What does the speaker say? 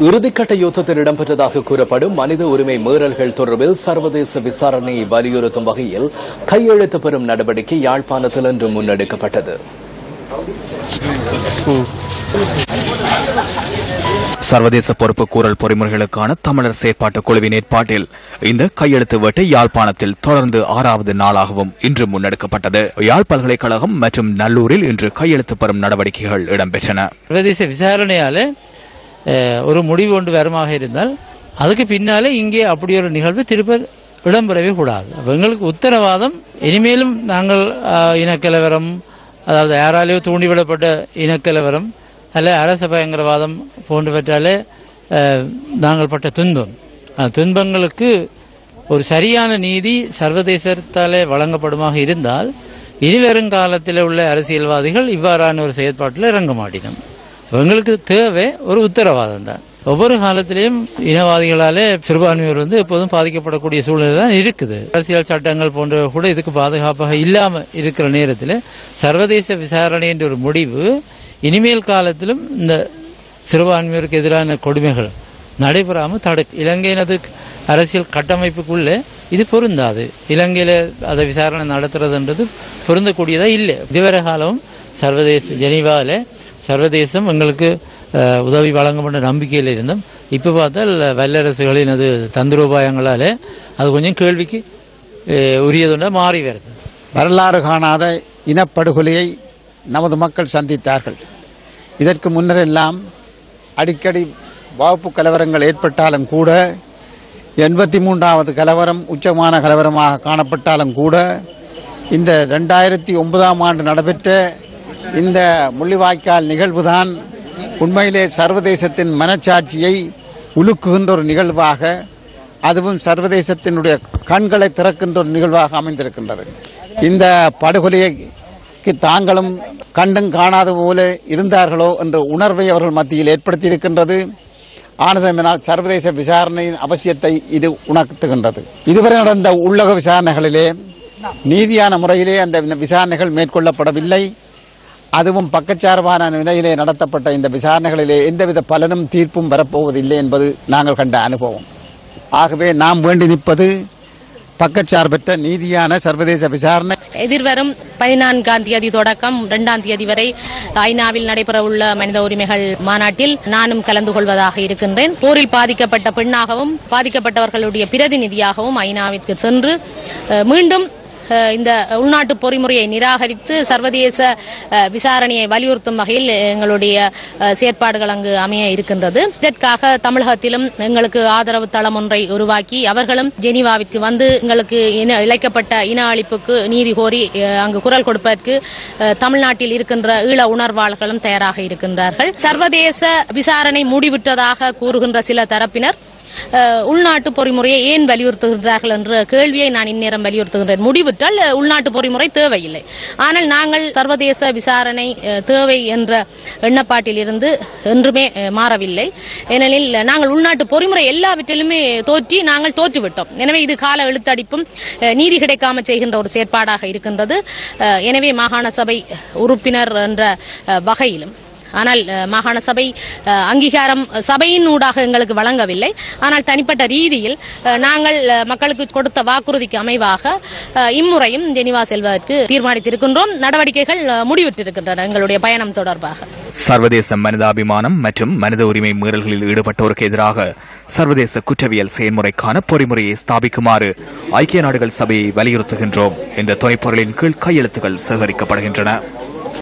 இறுதிக்கட்ட யுத்தத்தில் இடம்பெற்றதாக கூறப்படும் மனித உரிமை மீறல்கள் தொடர்பில் சர்வதேச விசாரணையை வலியுறுத்தும் வகையில் கையெழுத்து பெறும் நடவடிக்கை யாழ்ப்பாணத்தில் இன்று முன்னெடுக்கப்பட்டது. சர்வதேச பொறுப்பு கூறல் பொறிமுறைகளுக்கான தமிழர் செயற்பாட்டு குழுவின் ஏற்பாட்டில் இந்த கையெழுத்து வேட்டை யாழ்ப்பாணத்தில் தொடர்ந்து ஆறாவது நாளாகவும் இன்று முன்னெடுக்கப்பட்டது. யாழ் பல்கலைக்கழகம் மற்றும் நல்லூரில் இன்று கையெழுத்து பெறும் நடவடிக்கைகள் இடம்பெற்றன. சர்வதேச விசாரணையால ஒரு முடிவு ஒன்று வருமாக இருந்தால் அதுக்கு பின்னாலே இங்கே அப்படி ஒரு நிகழ்வு திருப்ப இடம்பெறவே கூடாது. எங்களுக்கு உத்தரவாதம் இனிமேலும் நாங்கள் இனக்கலவரம் அதாவது யாராலேயோ தூண்டிவிடப்பட்ட இனக்கலவரம் அல்ல அரச பயங்கரவாதம் போன்றவற்றாலே நாங்கள் பட்ட துன்பம். துன்பங்களுக்கு ஒரு சரியான நீதி சர்வதேசத்தாலே வழங்கப்படுமாக இருந்தால் இனிவரும் காலத்தில் உள்ள அரசியல்வாதிகள் இவ்வாறான ஒரு செயற்பாட்டில் இறங்க மாட்டினோம் எங்களுக்கு தேவை ஒரு உத்தரவாதம் தான். ஒவ்வொரு காலத்திலையும் இனவாதிகளாலே சிறுபான்மையோர் வந்து எப்போதும் பாதிக்கப்படக்கூடிய சூழ்நிலை தான் இருக்குது. அரசியல் சட்டங்கள் போன்றவை கூட இதுக்கு பாதுகாப்பாக இல்லாமல் இருக்கிற நேரத்தில் சர்வதேச விசாரணை என்ற ஒரு முடிவு இனிமேல் காலத்திலும் இந்த சிறுபான்மையோருக்கு எதிரான கொடுமைகள் நடைபெறாமல் தடுக்கு இலங்கையினது அரசியல் கட்டமைப்புக்குள்ளே இது பொருந்தாது. இலங்கையில் அதை விசாரணை நடத்துறதுன்றது பொருந்தக்கூடியதாக இல்லை. இதுவரை காலம் சர்வதேச ஜெனீவாவில் சர்வதேசம் எங்களுக்கு உதவி வழங்கும் என்ற நம்பிக்கையில் இருந்தோம் இப்போ பார்த்தால் வல்லரசுகளின் அது தந்திரோபாயங்களாலே அது கொஞ்சம் கேள்விக்கு அஹ், உரியதுண்டா மாறி வருது. வரலாறு காணாத இனப்படுகொலையை நமது மக்கள் சந்தித்தார்கள். இதற்கு முன்னரெல்லாம் அடிக்கடி வகுப்பு கலவரங்கள் ஏற்பட்டாலும் கூட எண்பத்தி மூன்றாவது கலவரம் உச்சமான கலவரமாக காணப்பட்டாலும் கூட இந்த ரெண்டாயிரத்தி ஒன்பதாம் ஆண்டு நடைபெற்ற இந்த முள்ளிவாய்க்கால் நிகழ்வுதான் உண்மையிலே சர்வதேசத்தின் மனச்சாட்சியை உலுக்குகின்ற ஒரு நிகழ்வாக அதுவும் சர்வதேசத்தினுடைய கண்களை திறக்கின்ற ஒரு நிகழ்வாக அமைந்திருக்கின்றது. இந்த படுகொலைக்கு தாங்களும் கண்டும் காணாத போல இருந்தார்களோ என்ற உணர்வை அவர்கள் மத்தியில் ஏற்படுத்தியிருக்கின்றது. ஆனதனால் சர்வதேச விசாரணையின் அவசியத்தை இது உணர்த்துகின்றது. இதுவரை நடந்த உள்ளக விசாரணைகளிலே நீதியான முறையிலே அந்த விசாரணைகள் மேற்கொள்ளப்படவில்லை. அதுவும் பக்கச்சார்பான நிலையிலே நடத்தப்பட்ட இந்த விசாரணைகளிலே எந்தவித பலனும் தீர்ப்பும் வரப்போவதில்லை என்பது நாங்கள் கண்ட அனுபவம். ஆகவே நாம் வேண்டி நிற்பது பக்கச்சார்பற்ற நீதியான சர்வதேச விசாரணை. எதிர்வரும் பதினான்காம் தேதி தொடக்கம் இரண்டாம் தேதி வரை ஐநாவில் நடைபெறவுள்ள மனித உரிமைகள் மாநாட்டில் நானும் கலந்து கொள்வதாக இருக்கின்றேன். போரில் பாதிக்கப்பட்ட பெண்ணாகவும் பாதிக்கப்பட்டவர்களுடைய பிரதிநிதியாகவும் ஐநாவிற்கு சென்று மீண்டும் இந்த உள்நாட்டு பொறிமுறையை நிராகரித்து சர்வதேச விசாரணையை வலியுறுத்தும் வகையில் எங்களுடைய செயற்பாடுகள் அங்கு அமைய இருக்கின்றது. இதற்காக தமிழகத்திலும் எங்களுக்கு ஆதரவு தளம் ஒன்றை உருவாக்கி அவர்களும் ஜெனீவாவிற்கு வந்து எங்களுக்கு இன இழைக்கப்பட்ட இன அழிப்புக்கு நீதி கோரி அங்கு குரல் கொடுப்பதற்கு தமிழ்நாட்டில் இருக்கின்ற ஈழ உணர்வாளர்களும் தயாராக இருக்கின்றார்கள். சர்வதேச விசாரணை முடிவிட்டதாக கூறுகின்ற சில தரப்பினர் உள்நாட்டு பொறிமுறையை ஏன் வலியுறுத்துகின்றார்கள் என்ற கேள்வியை நான் இந்நேரம் வலியுறுத்துகின்றேன். முடிவிட்டால் உள்நாட்டு பொறிமுறை தேவையில்லை. ஆனால் நாங்கள் சர்வதேச விசாரணை தேவை என்ற எண்ணப்பாட்டில் இருந்து என்றுமே மாறவில்லை. ஏனெனில் நாங்கள் உள்நாட்டு பொறிமுறை எல்லாவற்றிலுமே தோற்றி நாங்கள் தோற்றுவிட்டோம். எனவே இது கால எழுத்தடிப்பும் நீதி கிடைக்காம செய்கின்ற ஒரு செயற்பாடாக இருக்கின்றது. எனவே மாகாண சபை உறுப்பினர் என்ற வகையிலும். ஆனால் மாகாண சபை அங்கீகாரம் சபையின் ஊடாக எங்களுக்கு வழங்கவில்லை. ஆனால் தனிப்பட்ட ரீதியில் நாங்கள் மக்களுக்கு கொடுத்த வாக்குறுதிக்கு அமைவாக இம்முறையும் ஜெனிவா செல்வதற்கு தீர்மானித்திருக்கின்றோம். நடவடிக்கைகள் முடிவிட்டிருக்கின்றன எங்களுடைய பயணம் தொடர்பாக. சர்வதேச மனிதாபிமானம் மற்றும் மனித உரிமை மீறல்களில் ஈடுபட்டோருக்கு எதிராக சர்வதேச குற்றவியல் செயல்முறைக்கான பொறிமுறையை ஸ்தாபிக்குமாறு ஐக்கிய நாடுகள் சபையை வலியுறுத்துகின்றோம். என்ற துணைப்பொருளின் கீழ் கையெழுத்துக்கள் சேகரிக்கப்படுகின்றன.